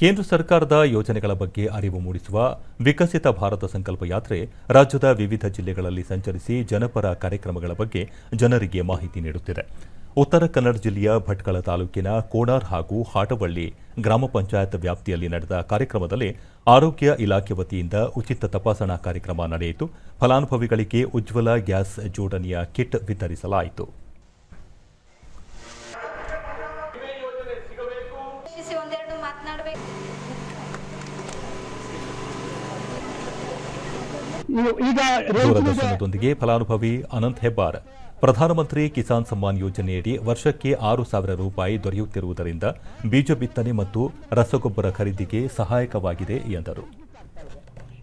ಕೇಂದ್ರ ಸರ್ಕಾರದ ಯೋಜನೆಗಳ ಬಗ್ಗೆ ಅರಿವು ಮೂಡಿಸುವ ವಿಕಸಿತ ಭಾರತ ಸಂಕಲ್ಪ ಯಾತ್ರೆ ರಾಜ್ಯದ ವಿವಿಧ ಜಿಲ್ಲೆಗಳಲ್ಲಿ ಸಂಚರಿಸಿ ಜನಪರ ಕಾರ್ಯಕ್ರಮಗಳ ಬಗ್ಗೆ ಜನರಿಗೆ ಮಾಹಿತಿ ನೀಡುತ್ತಿದೆ. ಉತ್ತರ ಕನ್ನಡ ಜಿಲ್ಲೆಯ ಭಟ್ಕಳ ತಾಲೂಕಿನ ಕೋಣಾರ್ ಹಾಗೂ ಹಾಟವಳ್ಳಿ ಗ್ರಾಮ ಪಂಚಾಯತ್ ವ್ಯಾಪ್ತಿಯಲ್ಲಿ ನಡೆದ ಕಾರ್ಯಕ್ರಮದಲ್ಲಿ ಆರೋಗ್ಯ ಇಲಾಖೆ ವತಿಯಿಂದ ಉಚಿತ ತಪಾಸಣಾ ಕಾರ್ಯಕ್ರಮ ನಡೆಯಿತು. ಫಲಾನುಭವಿಗಳಿಗೆ ಉಜ್ವಲ ಗ್ಯಾಸ್ ಜೋಡಣೆಯ ಕಿಟ್ ವಿತರಿಸಲಾಯಿತು. ಮಾತನಾಡಬೇಕು. ದೂರದರ್ಶನದೊಂದಿಗೆ ಫಲಾನುಭವಿ ಅನಂತ್ ಹೆಬ್ಬಾರ್. ಪ್ರಧಾನಮಂತ್ರಿ ಕಿಸಾನ್ ಸಮ್ಮಾನ್ ಯೋಜನೆಯಡಿ ವರ್ಷಕ್ಕೆ ಆರು ಸಾವಿರ ರೂಪಾಯಿ ದೊರೆಯುತ್ತಿರುವುದರಿಂದ ಬೀಜ ಬಿತ್ತನೆ ಮತ್ತು ರಸಗೊಬ್ಬರ ಖರೀದಿಗೆ ಸಹಾಯಕವಾಗಿದೆ ಎಂದರು.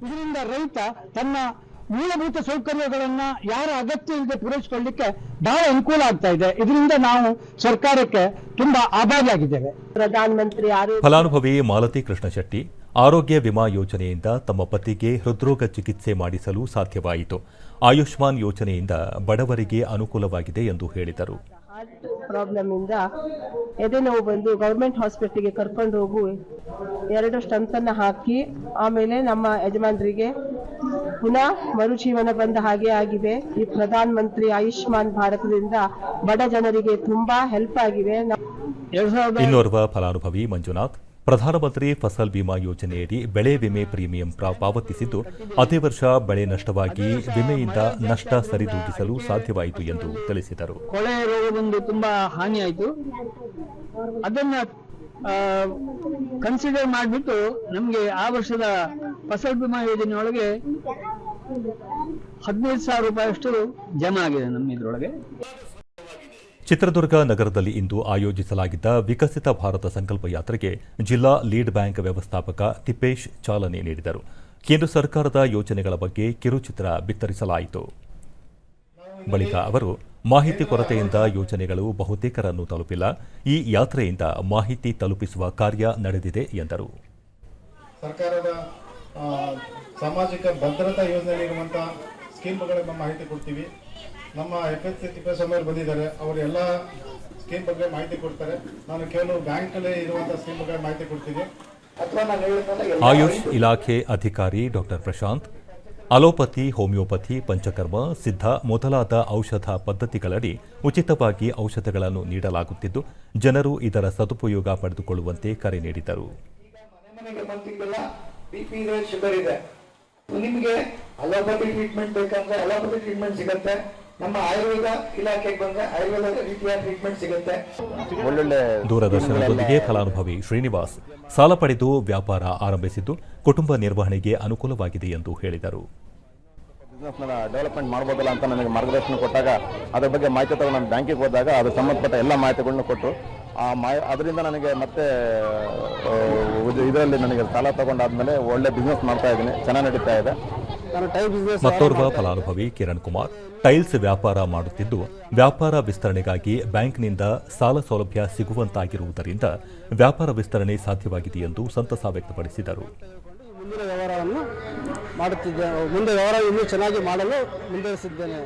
ಇದರಿಂದ ರೈತ ತನ್ನ ಮೂಲಭೂತ ಸೌಕರ್ಯಗಳನ್ನ ಯಾರ ಅಗತ್ಯ ಇಲ್ಲದೆ ಪೂರೈಸಿಕೊಳ್ಳಲಿಕ್ಕೆ ಬಹಳ ಅನುಕೂಲ ಆಗ್ತಾ ಇದೆ. ಇದರಿಂದ ನಾವು ಸರ್ಕಾರಕ್ಕೆ ತುಂಬಾ ಆಭಾರಿಯಾಗಿದ್ದೇವೆ. ಪ್ರಧಾನಮಂತ್ರಿ ಆರೋಗ್ಯ ಫಲಾನುಭವಿ ಮಾಲತಿ ಕೃಷ್ಣ ಶೆಟ್ಟಿ ಆರೋಗ್ಯ ವಿಮಾ ಯೋಜನೆಯಿಂದ ತಮ್ಮ ಪತಿಗೆ ಹೃದ್ರೋಗ ಚಿಕಿತ್ಸೆ ಮಾಡಿಸಲು ಸಾಧ್ಯವಾಯಿತು. ಆಯುಷ್ಮಾನ್ ಯೋಜನೆಯಿಂದ ಬಡವರಿಗೆ ಅನುಕೂಲವಾಗಿದೆ ಎಂದು ಹೇಳಿದರು. ಪ್ರಾಬ್ಲಮ್ ಇಂದ ಎದೆ ನೋವು ಬಂದು ಗೌರ್ಮೆಂಟ್ ಹಾಸ್ಪಿಟಲ್ಗೆ ಕರ್ಕೊಂಡು ಹೋಗು ಎರಡು ಸ್ಟಂಪ್ಸ್ ಅನ್ನ ಹಾಕಿ ಆಮೇಲೆ ನಮ್ಮ ಯಜಮಾನರಿಗೆ ಪುನಃ ಮರುಜೀವನ ಬಂದ ಹಾಗೆ ಆಗಿದೆ. ಈ ಪ್ರಧಾನ ಮಂತ್ರಿ ಆಯುಷ್ಮಾನ್ ಭಾರತದಿಂದ ಬಡ ಜನರಿಗೆ ತುಂಬಾ ಹೆಲ್ಪ್ ಆಗಿದೆ. ಇನ್ನೋರ್ವ ಫಲಾನುಭವಿ ಮಂಜುನಾಥ್ ಪ್ರಧಾನಮಂತ್ರಿ ಫಸಲ್ ಬಿಮಾ ಯೋಜನೆಯಡಿ ಬೆಳೆ ವಿಮೆ ಪ್ರೀಮಿಯಂ ಪಾವತಿಸಿದ್ದು ಅದೇ ವರ್ಷ ಬೆಳೆ ನಷ್ಟವಾಗಿ ವಿಮೆಯಿಂದ ನಷ್ಟ ಸರಿದೂಗಿಸಲು ಸಾಧ್ಯವಾಯಿತು ಎಂದು ತಿಳಿಸಿದರು. ಕೊಳೆ ರೋಗದೊಂದು ತುಂಬಾ ಹಾನಿಯಾಯಿತು ಆಯ್ತು. ಅದನ್ನ ಕನ್ಸಿಡರ್ ಮಾಡಿಬಿಟ್ಟು ನಮಗೆ ಆ ವರ್ಷದ ಫಸಲ್ ಬಿಮಾ ಯೋಜನೆಯೊಳಗೆ ಒಳಗೆ ಹದಿನೈದು ಸಾವಿರ ರೂಪಾಯಿ ಅಷ್ಟು ಜಮಾ ಆಗಿದೆ ನಮ್ಮ ಇದ್ರೊಳಗೆ. ಚಿತ್ರದುರ್ಗ ನಗರದಲ್ಲಿ ಇಂದು ಆಯೋಜಿಸಲಾಗಿದ್ದ ವಿಕಸಿತ ಭಾರತ ಸಂಕಲ್ಪ ಯಾತ್ರೆಗೆ ಜಿಲ್ಲಾ ಲೀಡ್ ಬ್ಯಾಂಕ್ ವ್ಯವಸ್ಥಾಪಕ ತಿಪ್ಪೇಶ್ ಚಾಲನೆ ನೀಡಿದರು. ಕೇಂದ್ರ ಸರ್ಕಾರದ ಯೋಜನೆಗಳ ಬಗ್ಗೆ ಕಿರುಚಿತ್ರ ಬಿತ್ತರಿಸಲಾಯಿತು. ಬಳಿಕ ಅವರು ಮಾಹಿತಿ ಕೊರತೆಯಿಂದ ಯೋಜನೆಗಳು ಬಹುತೇಕರನ್ನು ತಲುಪಿಲ್ಲ. ಈ ಯಾತ್ರೆಯಿಂದ ಮಾಹಿತಿ ತಲುಪಿಸುವ ಕಾರ್ಯ ನಡೆದಿದೆ ಎಂದರು. ಸಾಮಾಜಿಕ ಭದ್ರತಾ ಯೋಜನೆಯಲ್ಲಿರುವಂಥ ಸ್ಕೀಮ್ಗಳ ಬಗ್ಗೆ ಮಾಹಿತಿ ಕೊಡ್ತೀವಿ. ನಮ್ಮ ಎಫ್ ಎಸ್ ಸಿ ತಿಪ್ಪೇಸ್ವಾಮಿ ಅವರು ಬಂದಿದ್ದಾರೆ. ಅವರು ಎಲ್ಲ ಸ್ಕೀಮ್ ಬಗ್ಗೆ ಮಾಹಿತಿ ಕೊಡ್ತಾರೆ. ನಾನು ಕೆಲವು ಬ್ಯಾಂಕಲ್ಲಿ ಇರುವಂಥ ಸ್ಕೀಮ್ ಬಗ್ಗೆ ಮಾಹಿತಿ ಕೊಡ್ತೀವಿ ಆಯುಷ್ ಇಲಾಖೆ ಅಧಿಕಾರಿ doctor Prashant allopathy homeopathy panchakarma Siddha ಮೊದಲಾದ ಔಷಧ ಪದ್ಧತಿಗಳಡಿ ಉಚಿತವಾಗಿ ಔಷಧಗಳನ್ನು ನೀಡಲಾಗುತ್ತಿದ್ದು ಜನರು ಇದರ ಸದುಪಯೋಗ ಪಡೆದುಕೊಳ್ಳುವಂತೆ ಕರೆ ನೀಡಿದರು. ಬಿ ಪಿ ಇದೆ ಶುಗರ್ ಇದೆ. ನಿಮಗೆ ಅಲೋಪತಿ ಟ್ರೀಟ್ಮೆಂಟ್ ಬೇಕಂದ್ರೆ ಅಲೋಪತಿ ಟ್ರೀಟ್ಮೆಂಟ್ ಸಿಗುತ್ತೆ. ನಮ್ಮ ಆಯುರ್ವೇದ ಇಲಾಖೆಗೆ ಬಂದ್ರೆ ಆಯುರ್ವೇದ ರೀತಿಯ ಟ್ರೀಟ್ಮೆಂಟ್ ಸಿಗುತ್ತೆ. ಒಳ್ಳೊಳ್ಳೆ ದೂರದರ್ಶನದೊಂದಿಗೆ ಫಲಾನುಭವಿ ಶ್ರೀನಿವಾಸ್ ಸಾಲ ಪಡೆದು ವ್ಯಾಪಾರ ಆರಂಭಿಸಿದ್ದು ಕುಟುಂಬ ನಿರ್ವಹಣೆಗೆ ಅನುಕೂಲವಾಗಿದೆ ಎಂದು ಹೇಳಿದರು. ಡೆವಲಪ್ಮೆಂಟ್ ಮಾಡಬಹುದಲ್ಲ ಅಂತ ನನಗೆ ಮಾರ್ಗದರ್ಶನ ಕೊಟ್ಟಾಗ ಅದ್ರ ಬಗ್ಗೆ ಮಾಹಿತಿ ತಗೊಂಡು ನಾನು ಬ್ಯಾಂಕಿಗೆ ಹೋದಾಗ ಅದು ಸಂಬಂಧಪಟ್ಟ ಎಲ್ಲ ಮಾಹಿತಿಗಳನ್ನು ಕೊಟ್ಟು ಆ ಮಾಯ ಅದರಿಂದ ನನಗೆ ಮತ್ತೆ ಇದರಲ್ಲಿ ನನಗೆ ಸಾಲ ತಗೊಂಡಾದ್ಮೇಲೆ ಒಳ್ಳೆ ಬಿಸ್ನೆಸ್ ಮಾಡ್ತಾ ಇದ್ದೀನಿ. ಚೆನ್ನಾಗಿ ನಡೀತಾ ಇದೆ. ಮತ್ತೋರ್ವ ಫಲಾನುಭವಿ ಕಿರಣ್ ಕುಮಾರ್ ಟೈಲ್ಸ್ ವ್ಯಾಪಾರ ಮಾಡುತ್ತಿದ್ದು ವ್ಯಾಪಾರ ವಿಸ್ತರಣೆಗಾಗಿ ಬ್ಯಾಂಕ್ನಿಂದ ಸಾಲ ಸೌಲಭ್ಯ ಸಿಗುವಂತಾಗಿರುವುದರಿಂದ ವ್ಯಾಪಾರ ವಿಸ್ತರಣೆ ಸಾಧ್ಯವಾಗಿದೆ ಎಂದು ಸಂತಸ ವ್ಯಕ್ತಪಡಿಸಿದರು. ಮುಂದಿನ ವ್ಯವಹಾರವನ್ನು ಮಾಡುತ್ತಿದ್ದೇನೆ ಮುಂದೆ ವ್ಯವಹಾರ ಇನ್ನೂ ಚೆನ್ನಾಗಿ ಮಾಡಲು ಮುಂದುವರಿಸಿದ್ದೇನೆ.